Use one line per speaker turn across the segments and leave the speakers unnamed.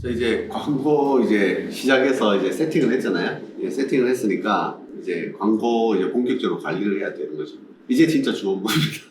저 이제 광고 이제 시작해서 이제 세팅을 했잖아요. 예, 세팅을 했으니까 이제 광고 이제 본격적으로 관리를 해야 되는 거죠. 이제 진짜 주원부입니다.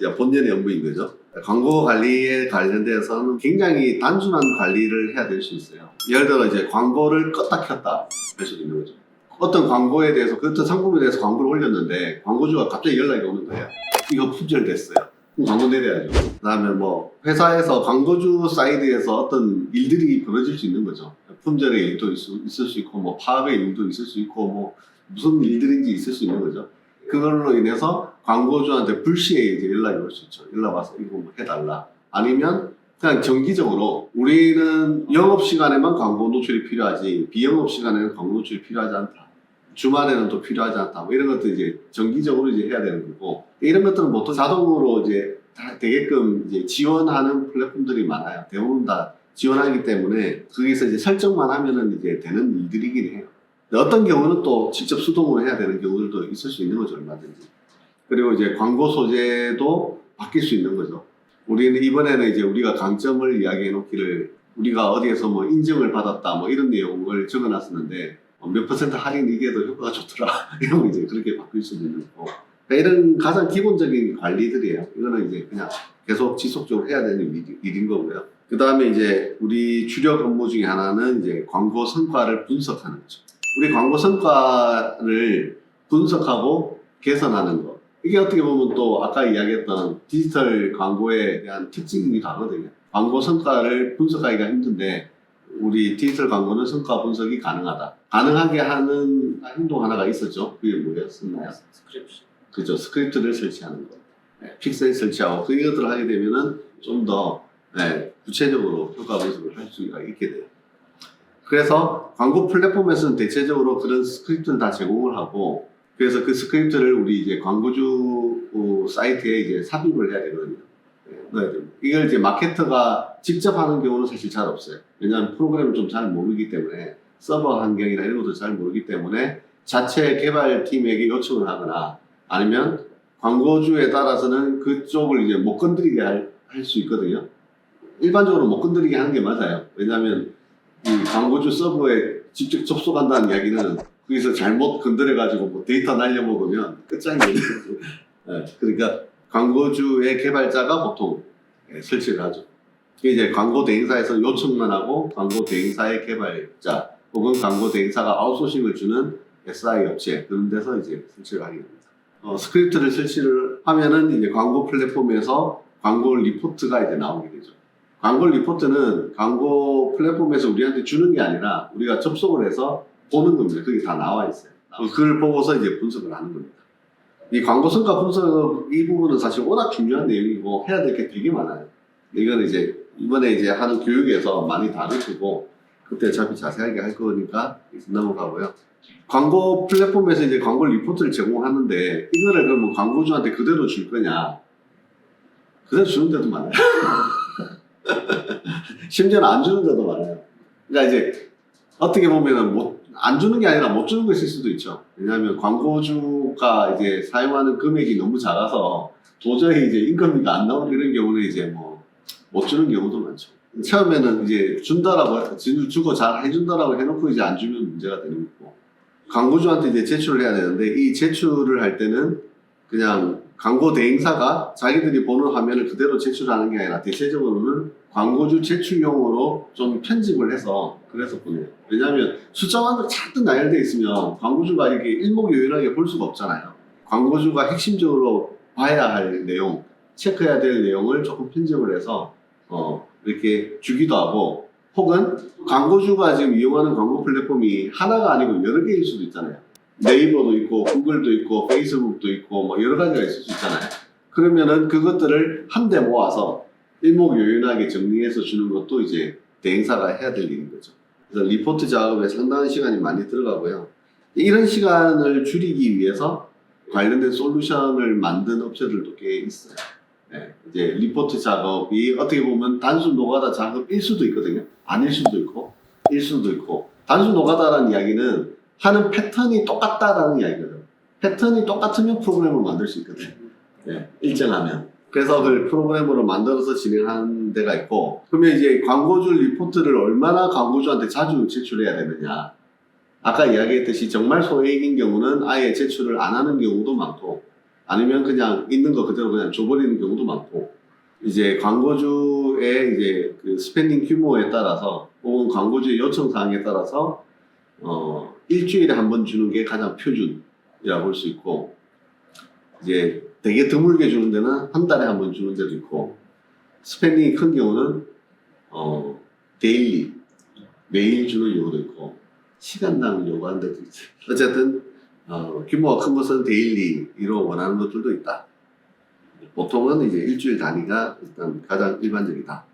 본연의 업무인 거죠. 광고 관리에 관련돼서는 굉장히 단순한 관리를 해야 될 수 있어요. 예를 들어 이제 광고를 껐다 켰다 할 수도 있는 거죠. 어떤 광고에 대해서 그 어떤 상품에 대해서 광고를 올렸는데 광고주가 갑자기 연락이 오는 거예요. 이거 품절됐어요. 광고 내려야죠. 그 다음에 뭐 회사에서 광고주 사이드에서 어떤 일들이 벌어질 수 있는 거죠. 품절의 일도 있을, 있을 수 있고 뭐 파업의 일도 있을 수 있고 뭐 무슨 일들인지 있을 수 있는 거죠. 그걸로 인해서 광고주한테 불시에 이제 연락이 올 수 있죠. 연락 와서 이거 뭐 해달라. 아니면 그냥 정기적으로 우리는 영업 시간에만 광고 노출이 필요하지 비영업 시간에는 광고 노출이 필요하지 않다. 주말에는 또 필요하지 않다. 뭐 이런 것들 이제 정기적으로 이제 해야 되는 거고 이런 것들은 보통 자동으로 이제 다 되게끔 이제 지원하는 플랫폼들이 많아요. 대부분 다 지원하기 때문에 거기서 이제 설정만 하면은 이제 되는 일들이긴 해요. 어떤 경우는 또 직접 수동으로 해야 되는 경우들도 있을 수 있는 거죠, 얼마든지. 그리고 이제 광고 소재도 바뀔 수 있는 거죠. 우리는 이번에는 이제 우리가 강점을 이야기해 놓기를 우리가 어디에서 뭐 인증을 받았다 뭐 이런 내용을 적어 놨었는데 어, 몇 퍼센트 할인 이게 더 효과가 좋더라. 이런 거 이제 그렇게 바뀔 수도 있는 거고. 그러니까 이런 가장 기본적인 관리들이에요. 이거는 이제 그냥 계속 지속적으로 해야 되는 일- 일인 거고요. 그 다음에 이제 우리 주력 업무 중에 하나는 이제 광고 성과를 분석하는 거죠. 우리 광고 성과를 분석하고 개선하는 거. 이게 어떻게 보면 또 아까 이야기했던 디지털 광고에 대한 특징이 다거든요. 광고 성과를 분석하기가 힘든데 우리 디지털 광고는 성과 분석이 가능하다. 가능하게 하는 행동 하나가 있었죠. 그게 뭐였었나요?
스크립트.
그죠. 스크립트를 설치하는 거. 네, 픽셀 설치하고 그 이것들을 하게 되면은 좀더 네, 구체적으로 효과 분석을 할 수가 있게 돼요. 그래서 광고 플랫폼에서는 대체적으로 그런 스크립트를 다 제공을 하고 그래서 그 스크립트를 우리 이제 광고주 어, 사이트에 이제 삽입을 해야 되거든요. 네. 이걸 이제 마케터가 직접 하는 경우는 사실 잘 없어요. 왜냐하면 프로그램을 좀 잘 모르기 때문에 서버 환경이나 이런 것도 잘 모르기 때문에 자체 개발팀에게 요청을 하거나 아니면 광고주에 따라서는 그쪽을 이제 못 건드리게 할 수 있거든요. 일반적으로 못 건드리게 하는 게 맞아요. 왜냐하면 이 광고주 서버에 직접 접속한다는 이야기는 거기서 잘못 건드려가지고 뭐 데이터 날려먹으면 끝장이에요. 네, 그러니까 광고주의 개발자가 보통 예, 설치를 하죠. 이제 광고 대행사에서 요청만 하고 광고 대행사의 개발자 혹은 광고 대행사가 아웃소싱을 주는 SI 업체 그런 데서 이제 설치를 하게 됩니다. 어, 스크립트를 설치를 하면은 이제 광고 플랫폼에서 광고 리포트가 이제 나오게 되죠. 광고 리포트는 광고 플랫폼에서 우리한테 주는 게 아니라 우리가 접속을 해서 보는 겁니다. 그게 다 나와 있어요. 그걸 보고서 이제 분석을 하는 겁니다. 이 광고 성과 분석 이 부분은 사실 워낙 중요한 내용이고 해야 될 게 되게 많아요. 이건 이제 이번에 이제 하는 교육에서 많이 다루시고 그때 어차피 자세하게 할 거니까 넘어가고요. 광고 플랫폼에서 이제 광고 리포트를 제공하는데 이거를 그러면 광고주한테 그대로 줄 거냐? 그대로 주는 데도 많아요. 심지어는 안 주는 데도 많아요. 그러니까 이제 어떻게 보면은 못, 안 주는 게 아니라 못 주는 것일 수도 있죠. 왜냐하면 광고주가 이제 사용하는 금액이 너무 작아서 도저히 이제 인건비가 안 나오는 이런 경우는 이제 뭐 못 주는 경우도 많죠. 처음에는 이제 준다라고 주- 주고 잘 해준다라고 해놓고 이제 안 주면 문제가 되는 거고 광고주한테 이제 제출을 해야 되는데 이 제출을 할 때는 그냥 광고 대행사가 자기들이 보는 화면을 그대로 제출하는 게 아니라 대체적으로는 광고주 제출용으로 좀 편집을 해서 그래서 보내요. 왜냐하면 숫자만 잔뜩 나열되어 있으면 광고주가 이렇게 일목요연하게 볼 수가 없잖아요. 광고주가 핵심적으로 봐야 할 내용, 체크해야 될 내용을 조금 편집을 해서 어, 이렇게 주기도 하고 혹은 광고주가 지금 이용하는 광고 플랫폼이 하나가 아니고 여러 개일 수도 있잖아요. 네이버도 있고 구글도 있고 페이스북도 있고 뭐 여러 가지가 있을 수 있잖아요. 그러면은 그것들을 한데 모아서 일목요연하게 정리해서 주는 것도 이제 대행사가 해야 될 일인 거죠. 그래서 리포트 작업에 상당한 시간이 많이 들어가고요. 이런 시간을 줄이기 위해서 관련된 솔루션을 만든 업체들도 꽤 있어요. 네, 이제 리포트 작업이 어떻게 보면 단순 노가다 작업일 수도 있거든요. 아닐 수도 있고, 일 수도 있고. 단순 노가다라는 이야기는 하는 패턴이 똑같다라는 이야기거든요. 패턴이 똑같으면 프로그램을 만들 수 있거든요. 네, 일정하면. 그래서 그걸 프로그램으로 만들어서 진행하는 데가 있고 그러면 이제 광고주 리포트를 얼마나 광고주한테 자주 제출해야 되느냐 아까 이야기했듯이 정말 소액인 경우는 아예 제출을 안 하는 경우도 많고 아니면 그냥 있는 거 그대로 그냥 줘버리는 경우도 많고 이제 광고주의 이제 그 스pen딩 규모에 따라서 혹은 광고주의 요청 사항에 따라서 어 일주일에 한 번 주는 게 가장 표준이라고 볼 수 있고 이제 되게 드물게 주는 데는 한 달에 한 번 주는 데도 있고 스pen딩이 큰 경우는 어 데일리 매일 주는 경우도 있고 시간당 요구하는 데도 있어요. 어쨌든 어, 규모가 큰 것은 데일리로 원하는 것들도 있다. 보통은 이제 일주일 단위가 일단 가장 일반적이다.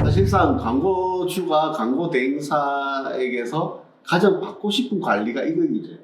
사실상 광고주가 광고 대행사에게서 가장 받고 싶은 관리가 이거이죠.